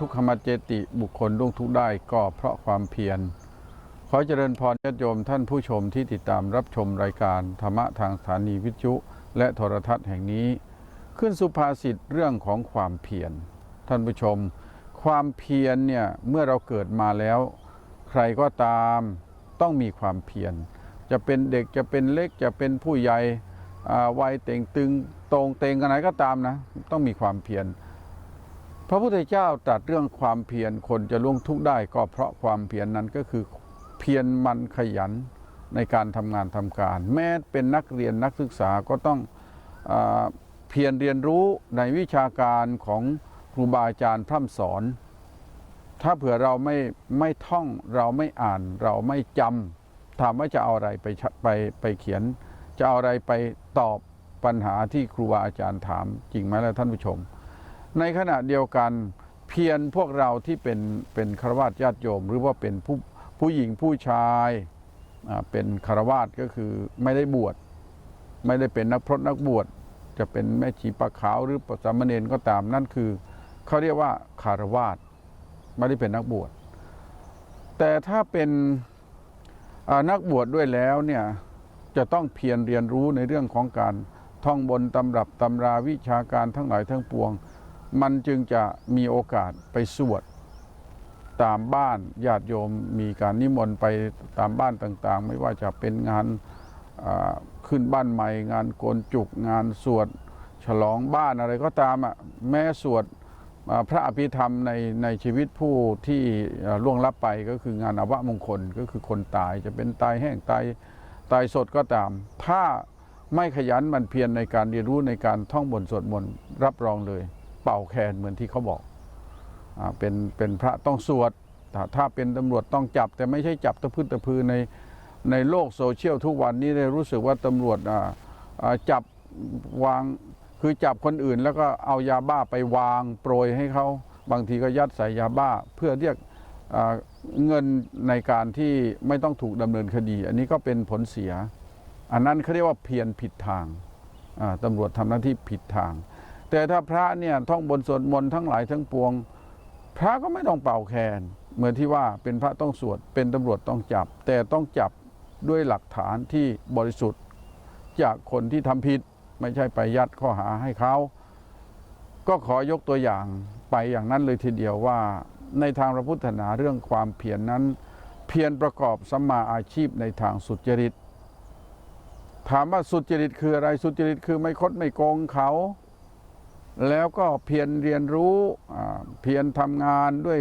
ทุกขมเจติบุคคลล่วงทุกได้ก็เพราะความเพียร ขอเจริญพรญาติโยมท่านผู้ชมที่ติดตามรับชมรายการธรรมะทางสถานีวิทยุและโทรทัศน์แห่งนี้ ขึ้นสุภาษิตเรื่องของความเพียร ท่านผู้ชม ความเพียรเนี่ยเมื่อเราเกิดมาแล้ว ใครก็ตามต้องมีความเพียร จะเป็นเด็กจะเป็นเล็กจะเป็นผู้ใหญ่วัยเต่งตึงตรงเต่งกันไหนก็ตามนะ ต้องมีความเพียร พระพุทธเจ้าตรัสเรื่องความเพียรคนจะล่วงทุกข์ได้ก็เพราะความเพียรนนั้นก็คือเพียรมันขยันในการทำงานทำการ แม้เป็นนักเรียนนักศึกษาก็ต้องอเพียรเรียนรู้ในวิชาการของครูบาอาจารย์พร่ำสอน ถ้าเผื่อเราไม่ไม่ท่องเราไม่อ่านเราไม่จำถามว่าจะเอาอะไรไปไปไปเขียน จะเอาอะไรไปตอบปัญหาที่ครูบาอาจารย์ถามจริงไหมล่ะท่านผู้ชม ในขณะเดียวกันเพียรพวกเราที่เป็นเป็นคารวะญาติโยม หรือว่าเป็นผู้ผู้หญิงผู้ชายเป็นคารวะก็คือไม่ได้บวชไม่ได้เป็นนักพรตนักบวชจะเป็นแม่ชีปะขาวหรือปสามเณรก็ตามนั่นคือเขาเรียกว่าคารวาสไม่ได้เป็นนักบวชแต่ถ้าเป็นนักบวชดด้วยแล้วเนี่ยจะต้องเพียรเรียนรู้ในเรื่องของการท่องบนตำรับตำราวิชาการทั้งหลายทั้งปวง มันจึงจะมีโอกาสไปสวดตามบ้านญาติโยมมีการนิมนต์ไปตามบ้านต่างๆ ไม่ว่าจะเป็นงานขึ้นบ้านใหม่ งานโกนจุกงานสวดฉลองบ้านอะไรก็ตามอะแม้สวดพระอภิธรรมในในชีวิตผู้ที่ล่วงลับไปก็คืองานอวมงคลก็คือคนตายจะเป็นตายแห้งตายตายสดก็ตาม ถ้าไม่ขยันมันเพียรในการเรียนรู้ในการท่องบนต์สวดมนต์รับรองเลย เป่าแคนเหมือนที่เขาบอกอเป็นเป็นพระต้องสวดถ้าถ้าเป็นตำรวจต้องจับ แต่ไม่ใช่จับตะพื้นตะพือในในโลกโซเชียลทุกวันนี้ได้รู้สึกว่าตำรวจจับวางคือจับคนอื่น แล้วก็เอายาบ้าไปวางโปรยให้เขาบางทีก็ยัดใส่ยาบ้า เพื่อเรียกเงินในการที่ไม่ต้องถูกดำเนินคดี อันนี้ก็เป็นผลเสีย อันนั้นเขาเรียกว่าเพียรผิดทางตำรวจทำหน้าที่ผิดทาง แต่ถ้าพระเนี่ยท่องบนสวดมนต์ทั้งหลายทั้งปวง พระก็ไม่ต้องเป่าแคนเหมือนที่ว่าเป็นพระต้องสวดเป็นตำรวจต้องจับ แต่ต้องจับด้วยหลักฐานที่บริสุทธิ์ จากคนที่ทำผิดไม่ใช่ไปยัดข้อหาให้เขา ก็ขอยกตัวอย่างไปอย่างนั้นเลยทีเดียวว่า ในทางพระพุทธศาสนาเรื่องความเพียรนนั้น เพียรประกอบสัมมาอาชีพในทางสุจริต ถามว่าสุจริตคืออะไรสุจริตคือไม่คดไม่โกงเขา แล้วก็เพียรเรียนรู้เพียรทำงานด้วย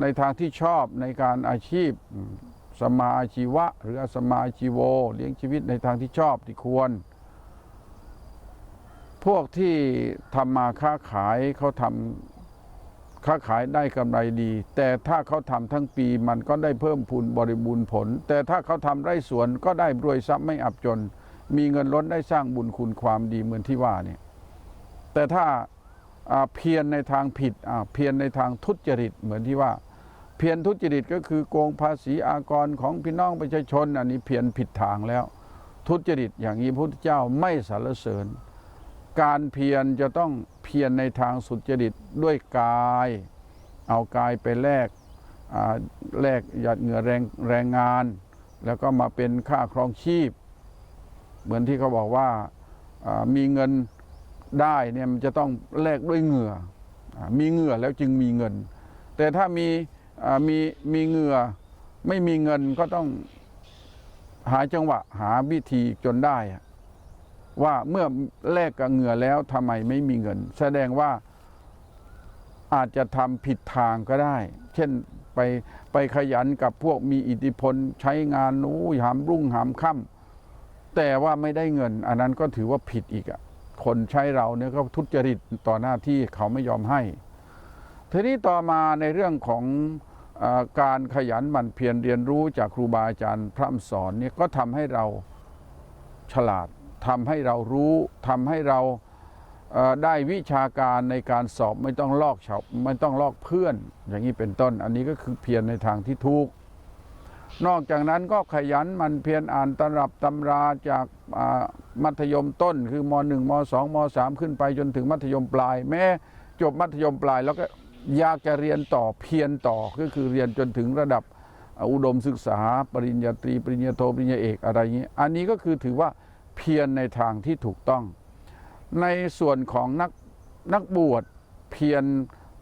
ในทางที่ชอบในการอาชีพสมาอาชีวะ หรือสมมาอาชีโว เลี้ยงชีวิตในทางที่ชอบที่ควร พวกที่ทำมาค้าขายเขาทำค้าขายได้กำไรดี แต่ถ้าเขาทำทั้งปีมันก็ได้เพิ่มพูนบริบูรณ์ผล แต่ถ้าเขาทำไร่สวนก็ได้รวยทรัพย์ไม่อับจน มีเงินล้นได้สร้างบุญคุณความดีเหมือนที่ว่าเนี่ย แต่ถ้าเพียรในทางผิดเพียรในทางทุจริตเหมือนที่ว่า เพียรทุจริตก็คือโกงภาษีอากรของพี่น้องประชาชน อันนี้เพียรผิดทางแล้ว ทุจริตอย่างนี้พระพุทธเจ้าไม่สรรเสริญ การเพียรจะต้องเพียรในทางสุจริตด้วยกาย เอากายไปแลกแลกหยาดเหงื่อแรงแรงงาน แล้วก็มาเป็นค่าครองชีพ เหมือนที่เขาบอกว่ามีเงิน ได้เนี่ยมันจะต้องแลกด้วยเหงื่อ มีเหงื่อแล้วจึงมีเงิน แต่ถ้ามีมีมีเหงื่อไม่มีเงินก็ต้องหาจังหวะหาวิธีจนได้ ว่าเมื่อแลกกับเหงื่อแล้วทำไมไม่มีเงิน แสดงว่าอาจจะทำผิดทางก็ได้ เช่นไปไปขยันกับพวกมีอิทธิพลใช้งานนู้หามรุ่งหามค่ำแต่ว่าไม่ได้เงิน อันนั้นก็ถือว่าผิดอีกอะ คนใช้เราเนี่ยก็ทุจริตต่อหน้าที่เขาไม่ยอมให้ ทีนี้ต่อมาในเรื่องของอการขยันหมั่นเพียรเรียนรู้จากครูบาอาจารย์พร่ำสอนเนี่ยก็ทำให้เราฉลาดทำให้เรารู้ทำให้เราได้วิชาการในการสอบไม่ต้องลอกเฉาไม่ต้องลอกเพื่อน อย่างนี้เป็นต้น อันนี้ก็คือเพียรในทางที่ถูกนอกจากนั้นก็ขยันมันเพียรอ่านตำรับตำราจากมัธยมต้นคือม .1 ม .2 ม .3 ขึ้นไปจนถึงมัธยมปลาย แม้จบมัธยมปลาย แล้วก็อยากจะเรียนต่อเพียรต่อก็คือเรียนจนถึงระดับอุดมศึกษา ปริญญาตรี ปริญญาโทปริญญาเอกอะไรอย่างนี้ อันนี้ก็คือถือว่าเพียรในทางที่ถูกต้อง ในส่วนของนักนักบวชเพียร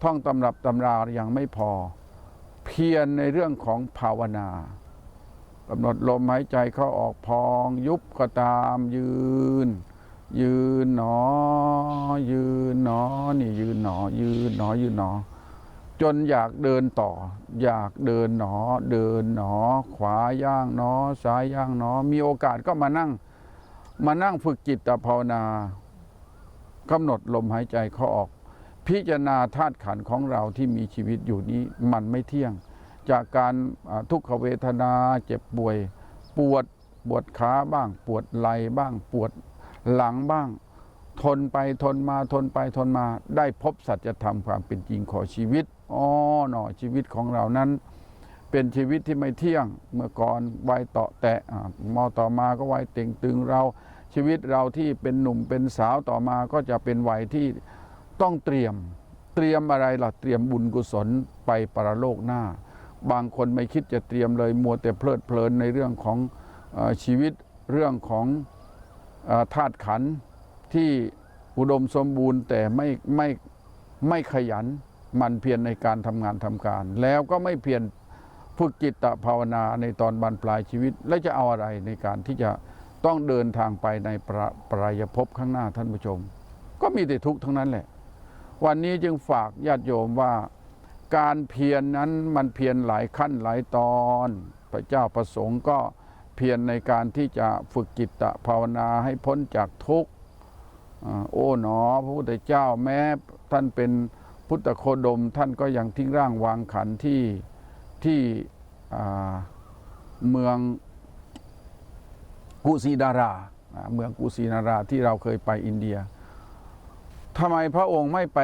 ท่องตำรับตำรายังไม่พอ เพียรในเรื่องของภาวนา กำหนดลมหายใจเข้าออกพอง ยุบก็ตามยืน ยืนหนอ ยืนหนอนี่ยืนหนอ ยืนหนอยืนหนอ จนอยากเดินต่อ อยากเดินหนอ เดินหนอ ขวาย่างหนอ ซ้ายย่างหนอ มีโอกาสก็มานั่ง มานั่งฝึกจิตภาวนากำหนดลมหายใจเข้าออก พิจารณาธาตุขันธ์ของเราที่มีชีวิตอยู่นี้มันไม่เที่ยง จากการทุกขเวทนาเจ็บป่วย ปวดปวดขาบ้าง ปวดไหล่บ้าง ปวดหลังบ้าง ทนไปทนมาทนไปทนมา ได้พบสัจธรรมความเป็นจริงของชีวิตอ๋อหนอชีวิตของเรานั้น เป็นชีวิตที่ไม่เที่ยงเมื่อก่อนวัยเตาะแตะมอต่อมาก็วัยเต่งตึงเราชีวิตเราที่เป็นหนุ่มเป็นสาวต่อมาก็จะเป็นวัยที่ต้องเตรียมเตรียมอะไรล่ะเตรียมบุญกุศลไปปรโลกหน้า บางคนไม่คิดจะเตรียมเลยมัวแต่เพลิดเพลินในเรื่องของอชีวิตเรื่องของธาตุขันที่อุดมสมบูรณ์แต่ไม่ไม่ไม่ขยันมันเพียรในการทำงานทำการ แล้วก็ไม่เพียรฝึกจิตตภาวนาในตอนบรรปลายชีวิต และจะเอาอะไรในการที่จะต้องเดินทางไปในปรปรายภพข้างหน้าท่านผู้ชม ก็มีแต่ทุกข์ทั้งนั้นแหละ วันนี้จึงฝากญาติโยมว่า การเพียรนนั้นมันเพียรหลายขั้นหลายตอน พระเจ้าประสงค์ก็เพียรในการที่จะฝึกจิตตภาวนาให้พ้นจากทุกข์โอ้หนอ พระพุทธเจ้าแม้ท่านเป็นพุทธโคดมท่านก็ยังทิ้งร่างวางขันที่ที่เมืองกุสิดาราาเมืองกุสินาราที่เราเคยไปอินเดีย ทำไมพระองค์ไม่ไป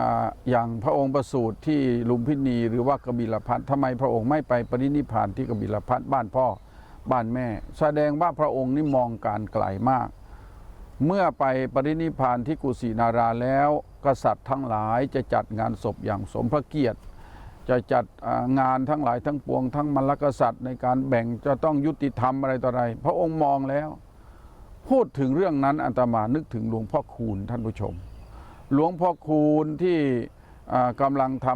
ออย่างพระองค์ประสูติที่ลุมพินีหรือว่ากบิลพัททำไมพระองค์ไม่ไปปรินิพานที่กบิลพัทบ้านพ่อบ้านแม่ แสดงว่าพระองค์นี่มองการไกลมาก เมื่อไปปรินิพานที่กุสินาราแล้ว กษัตริย์ทั้งหลายจะจัดงานศพอย่างสมพระเกียรติ จะจัดงานทั้งหลายทั้งปวง ทั้งมรรคกษัตริย์ในการแบ่งจะต้องยุติธรรมอะไรต่ออะไร พระองค์มองแล้วพูดถึงเรื่องนั้นอาตมานึกถึงหลวงพ่อคูณท่านผู้ชม หลวงพ่อคูณที่กำลังท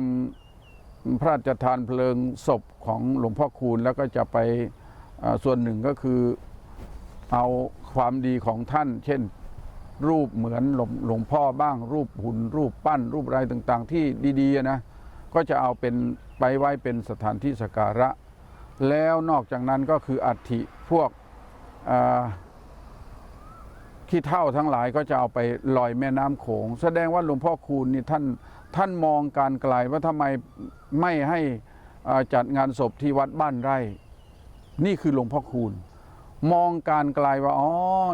ำพระราชทานเพลิงศพของหลวงพ่อคูณแล้วก็จะไปส่วนหนึ่งก็คือเอาความดีของท่าน เช่นรูปเหมือนหลวงหลวงพ่อบ้าง รูปหุ่นรูปปั้น รูปอะไรต่างๆ ที่ดีๆนะก็จะเอาเป็นไปไว้เป็นสถานที่สักการะ แล้วนอกจากนั้นก็คืออัฐิพวกอ ขี้เท่าทั้งหลายก็จะเอาไปลอยแม่น้ำโขง แสดงว่าหลวงพ่อคูณนี่ท่านท่านมองการไกลว่าทำไมไม่ให้จัดงานศพที่วัดบ้านไร่ นี่คือหลวงพ่อคูณ มองการไกลว่าอ๋อ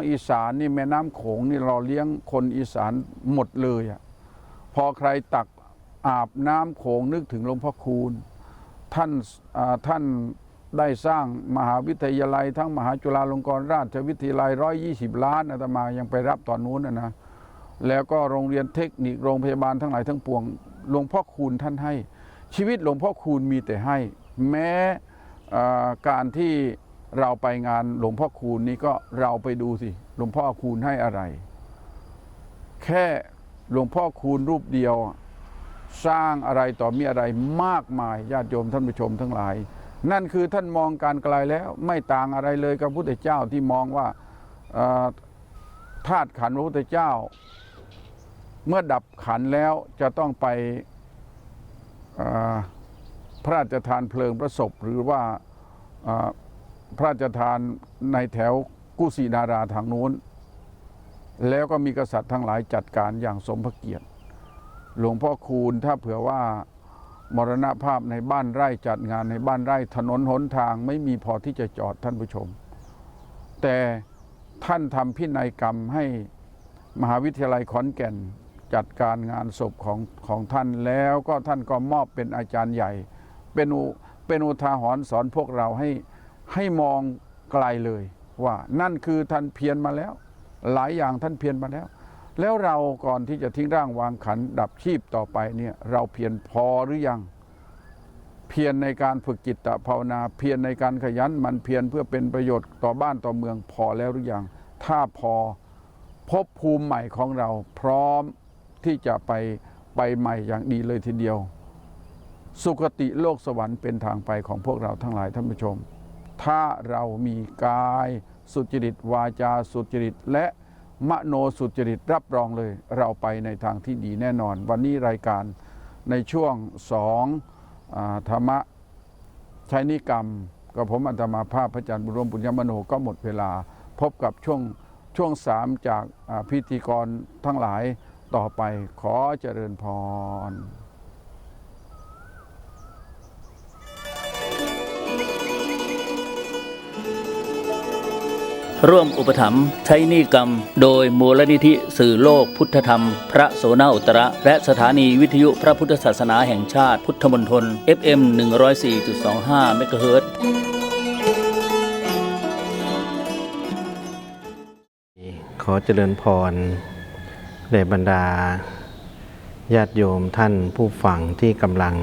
อีสานนี่แม่น้ำโขงนี่เราเลี้ยงคนอีสานหมดเลยอะพอใครตักอาบน้ำโขงนึกถึงหลวงพ่อคูณ ท่านท่าน ได้สร้างมหาวิทยาลัย ทั้งมหาจุฬาลงกรณราชวิทยาลัย 120 ล้านอาตมายังไปรับตอนนู้นนะนะแล้วก็โรงเรียนเทคนิคโรงพยาบาลทั้งหลายทั้งปวงหลวงพ่อคูณท่านให้ ชีวิตหลวงพ่อคูณมีแต่ให้ แม้การที่เราไปงานหลวงพ่อคูณนี่ก็เราไปดูสิหลวงพ่อคูณให้อะไร แค่หลวงพ่อคูณรูปเดียว สร้างอะไรต่อมีอะไรมากมายญาติโยมท่านผู้ชมทั้งหลาย นั่นคือท่านมองการไกลแล้วไม่ต่างอะไรเลยกับพระพุทธเจ้าที่มองว่าธาตุขันพระพุทธเจ้า เมื่อดับขันแล้วจะต้องไปพระราชทานเพลิงพระศพหรือว่าพระราชทานในแถวกุสินาราทางโน้น แล้วก็มีกษัตริย์ทั้งหลายจัดการอย่างสมพระเกียรติ หลวงพ่อคูณถ้าเผื่อว่า มรณภาพในบ้านไร่จัดงานในบ้านไร่ถนนหนทางไม่มีพอที่จะจอดท่านผู้ชม แต่ท่านทำพินัยกรรมให้มหาวิทยาลัยขอนแก่นจัดการงานศพของของท่านแล้วก็ท่านก็มอบเป็นอาจารย์ใหญ่ เป็นอุเป็นอุทาหรณ์สอนพวกเราให้ให้มองไกลเลยว่านั่นคือท่านเพียรมาแล้ว หลายอย่างท่านเพียรมาแล้ว แล้วเราก่อนที่จะทิ้งร่างวางขันดับชีพต่อไปเนี่ยเราเพียรพอหรือยัง เพียรในการฝึกจิตภาวนา เพียรในการขยันมันเพียรเพื่อเป็นประโยชน์ต่อบ้านต่อเมืองพอแล้วหรือยัง ถ้าพอภพภูมิใหม่ของเราพร้อมที่จะไปไปใหม่อย่างดีเลยทีเดียว สุคติโลกสวรรค์เป็นทางไปของพวกเราทั้งหลายท่านผู้ชม ถ้าเรามีกายสุจริตวาจาสุจริตและ มโนสุจริตรับรองเลย เราไปในทางที่ดีแน่นอน วันนี้รายการในช่วงสองอธรรมะใช้นิกรรม กับผมอัตมาภาพพระอาจารย์บุญรวมปุญญมโนก็หมดเวลา พบกับช่วงช่วงสามจากพิธีกรทั้งหลายต่อไปขอเจริญพร ร่วมอุปถัมภ์ใช้นี้กรรม โดยมูลนิธิสื่อโลกพุทธธรรม พระโสนาอุตระ และสถานีวิทยุพระพุทธศาสนาแห่งชาติพุทธมณฑล FM 104.25เมกะเฮิรตขอเจริญพรแด่บรรดาญาติโยมท่านผู้ฟังที่กำลัง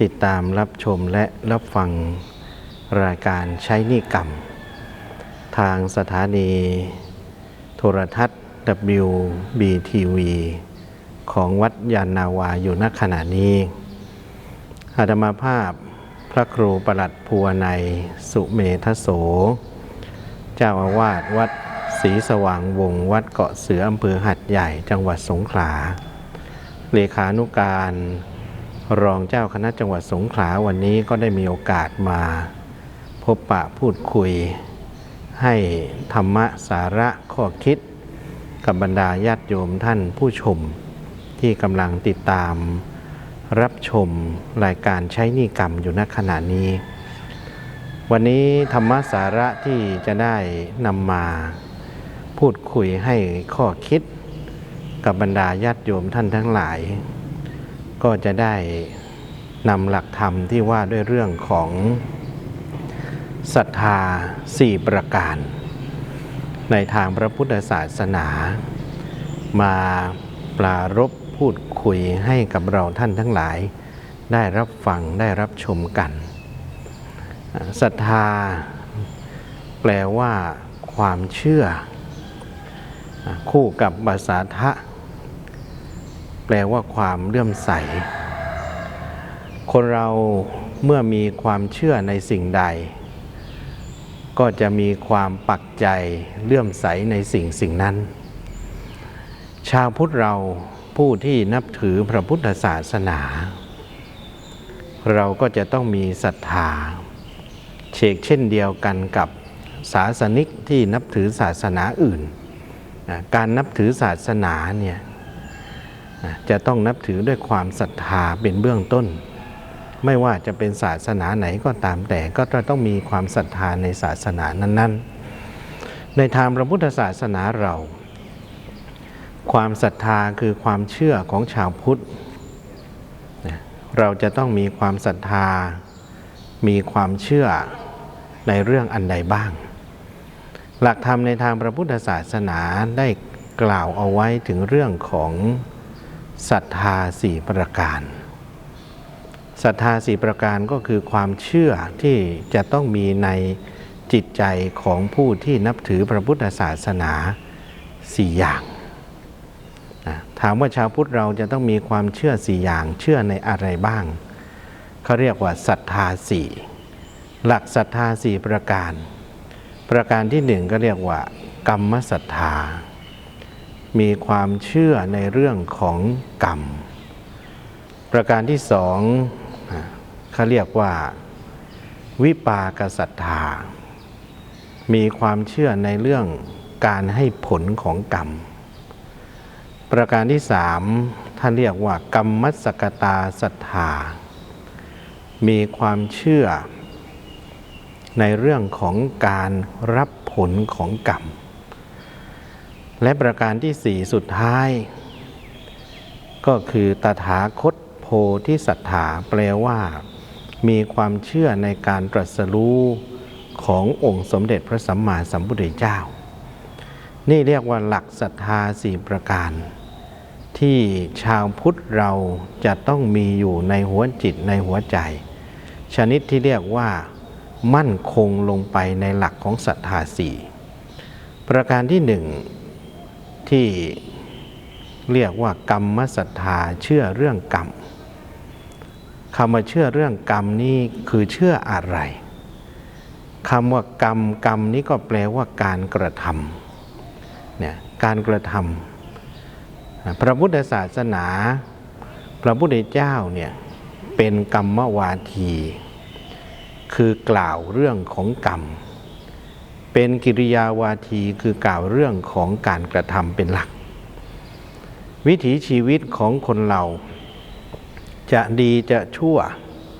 ติดตามรับชมและรับฟังรายการใช้นิกรรม ทางสถานี โทรทัศน์ WBTV ของวัดยานนาวาอยู่ณขณะนี้อาตมาภาพพระครูประหลัดภูวนัยสุเมธโส เจ้าอาวาสวัดศรีสว่างวงศ์วัดเกาะเสืออำเภอหัดใหญ่จังหวัดสงขลา เลขานุการ รองเจ้าคณะจังหวัดสงขลาวันนี้ก็ได้มีโอกาสมา พบปะพูดคุย ให้ธรรมะสาระข้อคิด กับบรรดาญาติโยมท่านผู้ชม ที่กำลังติดตาม รับชมรายการใช้นิกรรมอยู่ณขณะนี้ วันนี้ธรรมะสาระที่จะได้นำมาพูดคุยให้ข้อคิด กับบรรดาญาติโยมท่านทั้งหลาย ก็จะได้นำหลักธรรมที่ว่าด้วยเรื่องของ ศรัทธาสี่ประการ ในทางพระพุทธศาสนา มาปรารบพูดคุยให้กับเราท่านทั้งหลาย ได้รับฟังได้รับชมกันศรัทธา แปลว่า ความเชื่อ คู่กับภาษาทะ แปลว่าความเลื่อมใส คนเราเมื่อมีความเชื่อในสิ่งใด ก็จะมีความปักใจเลื่อมใสในสิ่งสิ่งนั้น ชาวพุทธเราผู้ที่นับถือพระพุทธศาสนา เราก็จะต้องมีศรัทธาเชกเช่นเดียวกันกับศาสนิกที่นับถือศาสนาอื่น การนับถือศาสนาเนี่ยจะต้องนับถือด้วยความศรัทธาเป็นเบื้องต้น ไม่ว่าจะเป็นศาสนาไหนก็ตามแต่ก็จะต้องมีความศรัทธาในศาสนานั้น ๆ ในทางพระพุทธศาสนาเรา ความศรัทธาคือความเชื่อของชาวพุทธ เราจะต้องมีความศรัทธา มีความเชื่อในเรื่องอันใดบ้าง หลักธรรมในทางพระพุทธศาสนาได้กล่าวเอาไว้ถึงเรื่องของศรัทธาสี่ประการ ศรัทธาสี่ประการก็คือความเชื่อที่จะต้องมีในจิตใจของผู้ที่นับถือพระพุทธศาสนาสี่อย่างนะถามว่าชาวพุทธเราจะต้องมีความเชื่อสี่อย่างเชื่อในอะไรบ้างเขาเรียกว่าศรัทธาสี่หลักศรัทธาสี่ประการ ประการที่หนึ่งก็เรียกว่า กรรมศรัทธา มีความเชื่อในเรื่องของกรรม ประการที่สอง เขาเรียกว่าวิปากศรัทธา มีความเชื่อในเรื่องการให้ผลของกรรม ประการที่สามท่านเรียกว่ากรรมมัสกตาศรัทธา มีความเชื่อในเรื่องของการรับผลของกรรม และประการที่สี่สุดท้าย ก็คือตถาคต โพธิศรัทธาแปลว่า มีความเชื่อในการตรัสรู้ขององค์สมเด็จพระสัมมาสัมพุทธเจ้า นี่เรียกว่าหลักศรัทธาสี่ประการ ที่ชาวพุทธเราจะต้องมีอยู่ในหัวจิตในหัวใจ ชนิดที่เรียกว่า มั่นคงลงไปในหลักของศรัทธาสี่ประการที่หนึ่งที่เรียกว่ากรรมศรัทธาเชื่อเรื่องกรรม คำว่าเชื่อเรื่องกรรมนี่คือเชื่ออะไรคำว่ากรรมกรรมนี้ก็แปลว่าการกระทำเนี่ยการกระทำพระพุทธศาสนา พระพุทธเจ้าเนี่ยเป็นกรรมวาที คือกล่าวเรื่องของกรรม เป็นกิริยาวาทีคือกล่าวเรื่องของการกระทำเป็นหลัก วิถีชีวิตของคนเรา จะดีจะชั่ว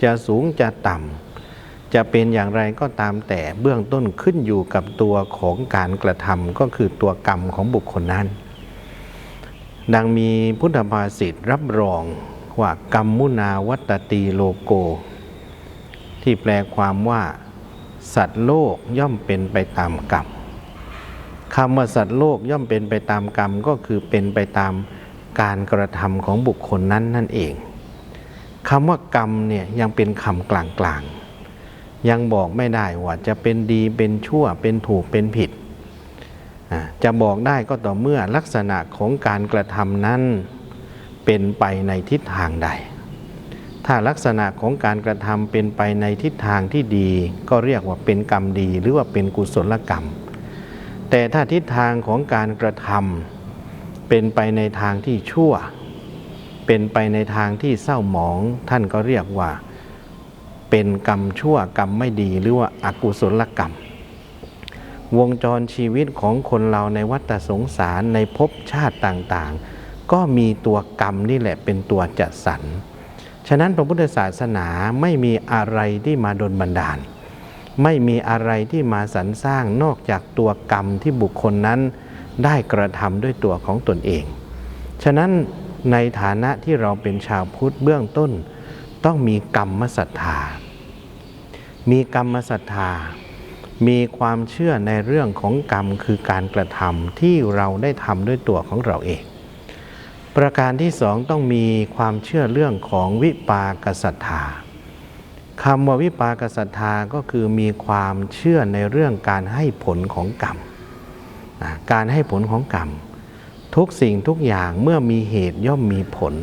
จะสูงจะต่ำจะเป็นอย่างไรก็ตามแต่เบื้องต้นขึ้นอยู่กับตัวของการกระทำก็คือตัวกรรมของบุคคลนั้น ดังมีพุทธภาษิตรับรองว่ากรรมมุนาวัตตีโลโก ที่แปลความว่า สัตว์โลกย่อมเป็นไปตามกรรมคำว่าสัตว์โลกย่อมเป็นไปตามกรรมก็คือเป็นไปตามการกระทำของบุคคลนั้นนั่นเอง คำว่ากรรมเนี่ยยังเป็นคำกลางๆ ยังบอกไม่ได้ว่าจะเป็นดีเป็นชั่วเป็นถูกเป็นผิด จะบอกได้ก็ต่อเมื่อลักษณะของการกระทำนั้นเป็นไปในทิศทางใด ถ้าลักษณะของการกระทำเป็นไปในทิศทางที่ดี ก็เรียกว่าเป็นกรรมดีหรือว่าเป็นกุศลกรรม แต่ถ้าทิศทางของการกระทำเป็นไปในทางที่ชั่ว เป็นไปในทางที่เศร้าหมองท่านก็เรียกว่า เป็นกรรมชั่วกรรมไม่ดีหรือว่าอากุศลกรรม วงจรชีวิตของคนเราในวัฏสงสารในภพชาติต่างๆ ก็มีตัวกรรมนี่แหละเป็นตัวจัดสรรฉะนั้นพระพุทธศาสนาไม่มีอะไรที่มาดลบันดาล ไม่มีอะไรที่มาสรรสร้างนอกจากตัวกรรมที่บุคคลนั้นได้กระทำด้วยตัวของตนเอง ฉะนั้น ในฐานะที่เราเป็นชาวพุทธเบื้องต้น ต้องมีกรรมศรัทธา มีกรรมศรัทธา มีความเชื่อในเรื่องของกรรมคือการกระทำที่เราได้ทำด้วยตัวของเราเอง ประการที่สองต้องมีความเชื่อเรื่องของวิปากศรัทธาคำว่าวิปากศรัทธาก็คือมีความเชื่อในเรื่องการให้ผลของกรรม การให้ผลของกรรม ทุกสิ่งทุกอย่างเมื่อมีเหตุย่อมมีผล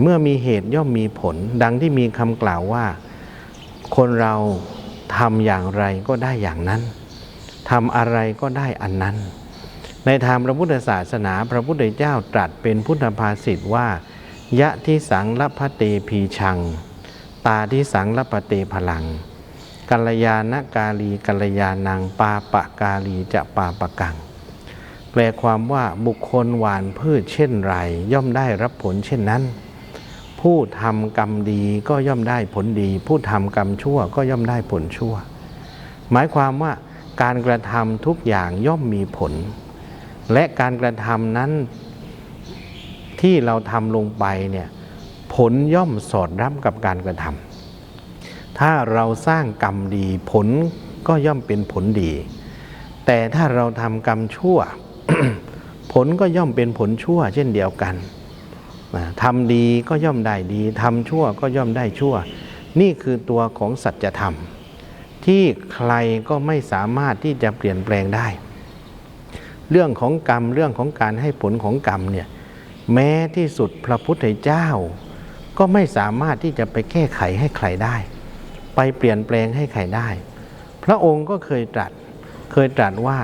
เมื่อมีเหตุย่อมมีผล ดังที่มีคำกล่าวว่า คนเราทำอย่างไรก็ได้อย่างนั้นทำอะไรก็ได้อันนั้น ในทางพระพุทธศาสนาพระพุทธเจ้าตรัสเป็นพุทธภาษิตว่า ยะที่สังลพเตพีชัง ตาที่สังละปะเตพลังกัลยาณกาลีกัลยาณังปาปะกาลีจะปาปะกัง แปลความว่าบุคคลหวานพืชเช่นไร ย่อมได้รับผลเช่นนั้น ผู้ทำกรรมดีก็ย่อมได้ผลดี ผู้ทำกรรมชั่วก็ย่อมได้ผลชั่ว หมายความว่าการกระทำทุกอย่างย่อมมีผล และการกระทำนั้นที่เราทำลงไปเนี่ยผลย่อมสอดรับกับการกระทำถ้าเราสร้างกรรมดีผลก็ย่อมเป็นผลดี แต่ถ้าเราทำกรรมชั่ว ผลก็ย่อมเป็นผลชั่วเช่นเดียวกันทำดีก็ย่อมได้ดีทำชั่วก็ย่อมได้ชั่ว นี่คือตัวของสัจธรรม ที่ใครก็ไม่สามารถที่จะเปลี่ยนแปลงได้ เรื่องของกรรมเรื่องของการให้ผลของกรรมเนี่ยแม้ที่สุดพระพุทธเจ้า ก็ไม่สามารถที่จะไปแก้ไขให้ใครได้ ไปเปลี่ยนแปลงให้ใครได้ พระองค์ก็เคยตรัสเคยตรัสว่า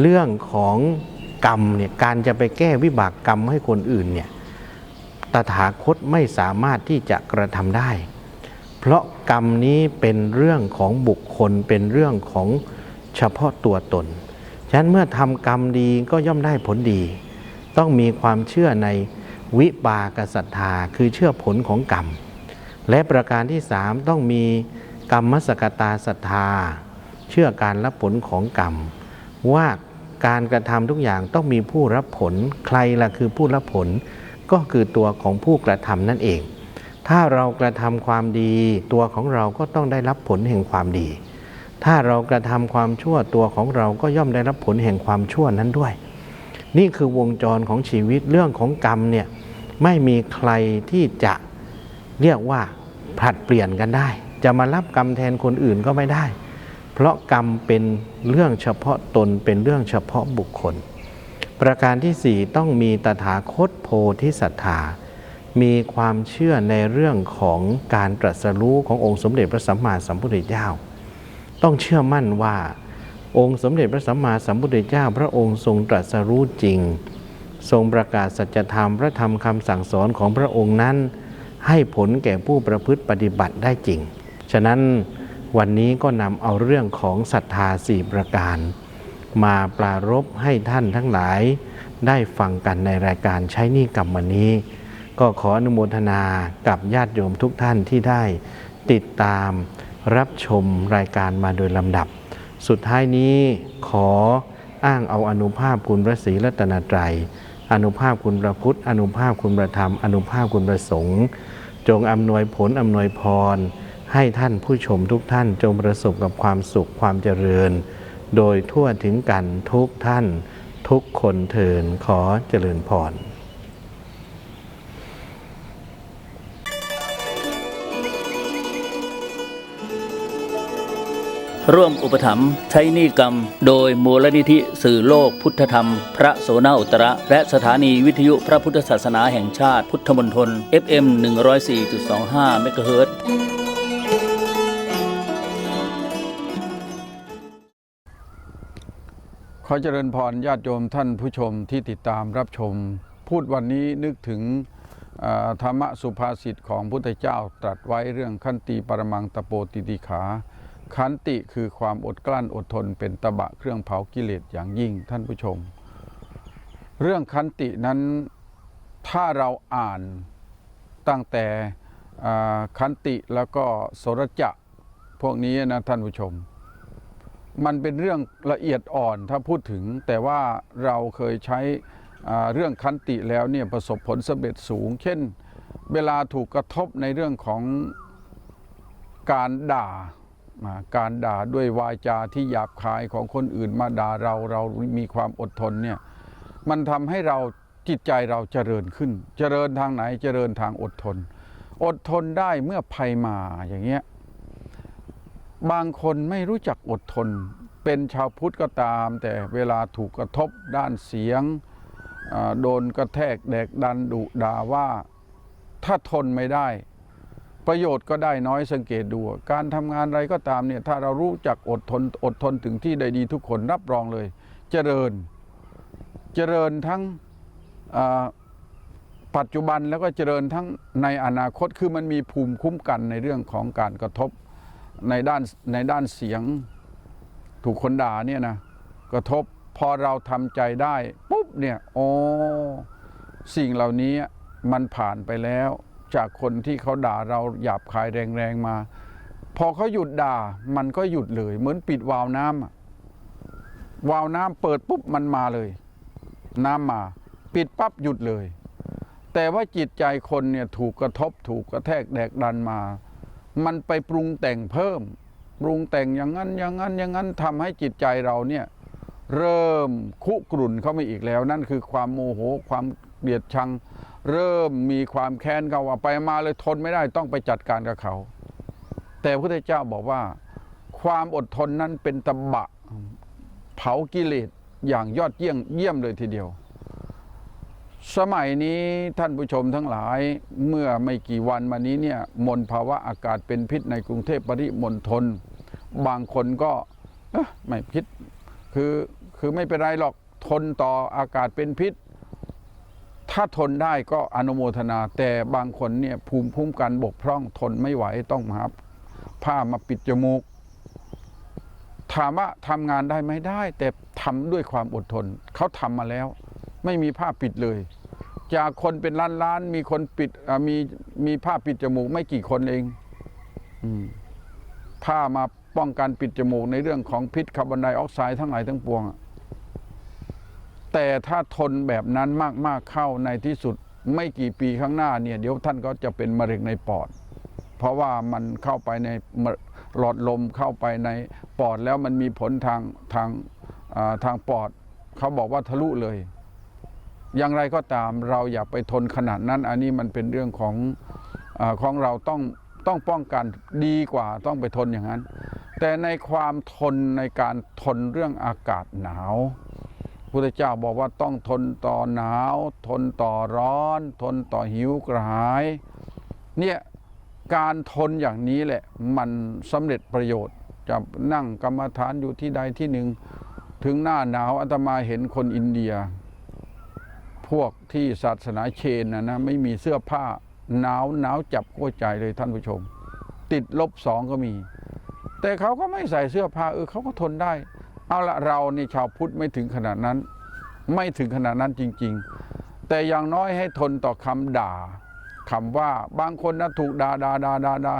เรื่องของ กรรมเนี่ยการจะไปแก้วิบากกรรมให้คนอื่นเนี่ยตถาคตไม่สามารถที่จะกระทำได้ เพราะกรรมนี้เป็นเรื่องของบุคคลเป็นเรื่องของเฉพาะตัวตน ฉะนั้นเมื่อทำกรรมดีก็ย่อมได้ผลดี ต้องมีความเชื่อในวิปากศรัทธาคือเชื่อผลของกรรม และประการที่สามต้องมีกรรมสกตาศรัทธา เชื่อการรับผลของกรรม ว่าก การกระทำทุกอย่างต้องมีผู้รับผล ใครล่ะคือผู้รับผล ก็คือตัวของผู้กระทำนั่นเอง ถ้าเรากระทำความดี ตัวของเราก็ต้องได้รับผลแห่งความดี ถ้าเรากระทำความชั่วตัวของเราก็ย่อมได้รับผลแห่งความชั่วนั้นด้วย นี่คือวงจรของชีวิตเรื่องของกรรมเนี่ยไม่มีใครที่จะเรียกว่าผลัดเปลี่ยนกันได้ จะมารับกรรมแทนคนอื่นก็ไม่ได้ เพราะกรรมเป็นเรื่องเฉพาะตนเป็นเรื่องเฉพาะบุคคล ประการที่สี่ต้องมีตถาคตโพธิศรัทธา มีความเชื่อในเรื่องของการตรัสรู้ขององค์สมเด็จพระสัมมาสัมพุทธเจ้า ต้องเชื่อมั่นว่า องค์สมเด็จพระสัมมาสัมพุทธเจ้า พระองค์ทรงตรัสรู้จริง ทรงประกาศสัจธรรมพระธรรมคำสั่งสอนของพระองค์นั้น ให้ผลแก่ผู้ประพฤติปฏิบัติได้จริง ฉะนั้น วันนี้ก็นำเอาเรื่องของศรัทธาสี่ประการ มาปรารบให้ท่านทั้งหลาย ได้ฟังกันในรายการใช้หนี่กรรมวันนี้ ก็ขออนุโมทนากับญาติโยมทุกท่านที่ได้ ติดตามรับชมรายการมาโดยลำดับ สุดท้ายนี้ขออ้างเอาอนุภาพคุณพระศรีรัตนตรัยอนุภาพคุณพระพุทธ อนุภาพคุณพระธรรม อนุภาพคุณพระสงฆ์จงอำนวยผลอำนวยพร ให้ท่านผู้ชมทุกท่านจงประสบกับความสุขความเจริญ โดยทั่วถึงกันทุกท่านทุกคนเทินขอเจริญพรร่วมอุปถัมภ์ใช้นี้กรรม โดยมูลนิธิสื่อโลกพุทธธรรม พระโสนาอุตระ และสถานีวิทยุพระพุทธศาสนาแห่งชาติพุทธมณฑล FM 104.25 เมกะเฮิรตซ์ ขอเจริญพรญาติโยมท่านผู้ชมที่ติดตามรับชม พูดวันนี้นึกถึงธรรมสุภาษิตของพุทธเจ้าตรัสไว้เรื่องขันติปรมังตะโปติติขา ขันติคือความอดกลั้นอดทนเป็นตะบะเครื่องเผากิเลสอย่างยิ่งท่านผู้ชม เรื่องขันตินั้นถ้าเราอ่านตั้งแต่ขันติแล้วก็โสรจะพวกนี้นะท่านผู้ชม มันเป็นเรื่องละเอียดอ่อนถ้าพูดถึง แต่ว่าเราเคยใช้เรื่องคันติแล้วเนี่ยประสบผลสำเร็จสูง เช่น เวลาถูกกระทบในเรื่องของการด่าอ่าการด่าด้วยวาจาที่หยาบคายของคนอื่นมาด่าเราเรามีความอดทนเนี่ยมันทำให้เราจิตใจเราเจริญขึ้น เจริญทางไหนเจริญทางอดทน อดทนได้เมื่อภัยมาอย่างเงี้ย บางคนไม่รู้จักอดทน เป็นชาวพุทธก็ตาม แต่เวลาถูกกระทบด้านเสียง โดนกระแทกแดกดันดุด่าว่า ถ้าทนไม่ได้ ประโยชน์ก็ได้น้อยสังเกตดู การทำงานอะไรก็ตามเนี่ยถ้าเรารู้จักอดทนอดทนถึงที่ใดดีทุกคนรับรองเลย เจริญเจริญทั้งปัจจุบันแล้วก็เจริญทั้งในอนาคตคือมันมีภูมิคุ้มกันในเรื่องของการกระทบ ในด้านในด้านเสียงถูกคนด่าเนี่ยนะกระทบพอเราทำใจได้ปุ๊บเนี่ยโอ้สิ่งเหล่านี้มันผ่านไปแล้ว จากคนที่เขาด่าเราหยาบคายแรงๆมา พอเขาหยุดด่ามันก็หยุดเลย เหมือนปิดวาล์วน้ำวาล์วน้ำเปิดปุ๊บมันมาเลย น้ำมา ปิดปั๊บหยุดเลย แต่ว่าจิตใจคนเนี่ยถูกกระทบถูกกระแทกแดกดันมา มันไปปรุงแต่งเพิ่ม ปรุงแต่งอย่างนั้นอย่างนั้นอย่างนั้นทำให้จิตใจเราเนี่ยเริ่มคุกรุ่นเข้ามาอีกแล้ว นั่นคือความโมโหความเกลียดชัง เริ่มมีความแค้นเขาว่าไปมาเลยทนไม่ได้ต้องไปจัดการกับเขา แต่พระพุทธเจ้าบอกว่า ความอดทนนั้นเป็นตบะ เผากิเลสอย่างยอดเยี่ยงเยี่ยมเลยทีเดียว สมัยนี้ท่านผู้ชมทั้งหลายเมื่อไม่กี่วันมานี้เนี่ยมลภาวะอากาศเป็นพิษในกรุงเทพปริมณฑลบางคนก็ไม่พิษคือคือไม่เป็นไรหรอกทนต่ออากาศเป็นพิษ ถ้าทนได้ก็อนุโมทนา แต่บางคนเนี่ยภูมิคุ้มกันบกพร่องทนไม่ไหวต้องหาผ้ามาปิดจมูกถามว่าทำงานได้ไหมได้ แต่ทำด้วยความอดทนเขาทำมาแล้ว ไม่มีผ้าปิดเลย จากคนเป็นล้านล้านๆมีคนปิดมีมีผ้าปิดจมูกไม่กี่คนเองอผ้ามาป้องกันปิดจมูกในเรื่องของพิษคาร์บอนไดออกไซด์ทั้งหลายทั้งปวง แต่ถ้าทนแบบนั้นมากๆเข้าในที่สุดไม่กี่ปีข้างหน้าเนี่ยเดี๋ยวท่านก็จะเป็นมะเร็งในปอด เพราะว่ามันเข้าไปในหลอดลมเข้าไปในปอดแล้วมันมีผลทางทางทางปอด เขาบอกว่าทะลุเลย อย่างไรก็ตามเราอย่าไปทนขนาดนั้น อันนี้มันเป็นเรื่องของอของเราต้องต้องป้องกันดีกว่าต้องไปทนอย่างนั้น แต่ในความทนในการทนเรื่องอากาศหนาวพุทธเจ้าบอกว่าต้องทนต่อหนาว ทนต่อร้อน ทนต่อหิวกระหายเนี่ยการทนอย่างนี้แหละมันสำเร็จประโยชน์จะนั่งกรรมฐานอยู่ที่ใดที่หนึ่ง ถึงหน้าหนาวอาตมาเห็นคนอินเดีย พวกที่ศาสนาเชนนะนะไม่มีเสื้อผ้าหนาวหนาวจับหัวใจเลยท่านผู้ชม ติดลบสองก็มี แต่เขาก็ไม่ใส่เสื้อผ้าเออเขาก็ทนได้ เอาละเรานี่ชาวพุทธไม่ถึงขนาดนั้น ไม่ถึงขนาดนั้นจริง ๆ แต่อย่างน้อยให้ทนต่อคำด่าคำว่าบางคนนะถูกด่าด่าด่าด่าดา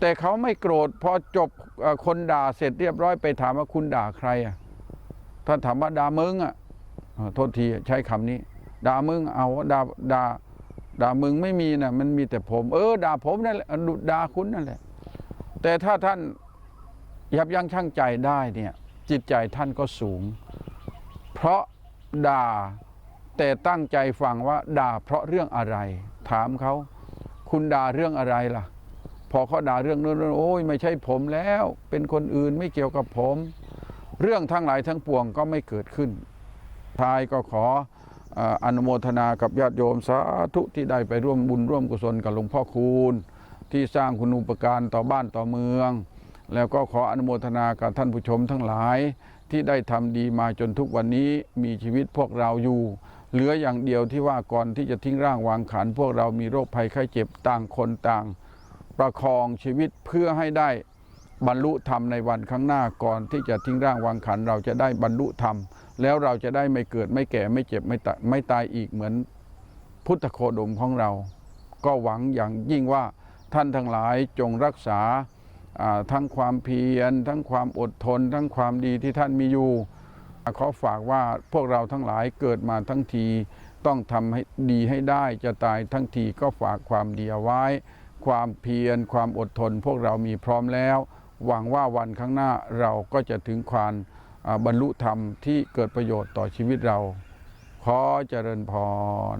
แต่เขาไม่โกรธพอจบคนด่าเสร็จเรียบร้อยไปถามว่าคุณด่าใครอะท่านถามว่าด่ามึงอะ โทษทีใช้คำนี้ ด่ามึงเอาด่าด่าด่ามึงไม่มีนะมันมีแต่ผม เออ ด่าผมนั่นแหละด่าคุณนั่นแหละ แต่ถ้าท่านยับยั้งชั่งใจได้เนี่ย จิตใจท่านก็สูง เพราะด่าแต่ตั้งใจฟังว่าด่าเพราะเรื่องอะไร ถามเขา คุณด่าเรื่องอะไรล่ะ พอเขาด่าเรื่องนู้นโอ้ยไม่ใช่ผมแล้ว เป็นคนอื่นไม่เกี่ยวกับผม เรื่องทั้งหลายทั้งปวงก็ไม่เกิดขึ้น ท้ายก็ขอเอ่ออนุโมทนากับญาติโยมสาธุที่ได้ไปร่วมบุญร่วมกุศลกับหลวงพ่อคูณ ที่สร้างคุณูปการต่อบ้านต่อเมือง แล้วก็ขออนุโมทนากับท่านผู้ชมทั้งหลายที่ได้ทำดีมาจนทุกวันนี้มีชีวิตพวกเราอยู่ เหลืออย่างเดียวที่ว่าก่อนที่จะทิ้งร่างวางขัน พวกเรามีโรคภัยไข้เจ็บต่างคนต่าง ประคองชีวิตเพื่อให้ได้บรรลุธรรมในวันข้างหน้าก่อนที่จะทิ้งร่างวางขัน เราจะได้บรรลุธรรม แล้วเราจะได้ไม่เกิดไม่แก่ไม่เจ็บไม่ตายไม่ตายอีกเหมือนพุทธโคดมของเรา ก็หวังอย่างยิ่งว่าท่านทั้งหลายจงรักษาทั้งความเพียร ทั้งความอดทน ทั้งความดีที่ท่านมีอยู่ขอฝากว่าพวกเราทั้งหลายเกิดมาทั้งทีต้องทำให้ดีให้ได้จะตายทั้งทีก็ฝากความดีเอาไว้ ความเพียรความอดทน พวกเรามีพร้อมแล้ว หวังว่าวันข้างหน้าเราก็จะถึงความ บรรลุธรรมที่เกิดประโยชน์ต่อชีวิตเรา ขอเจริญพร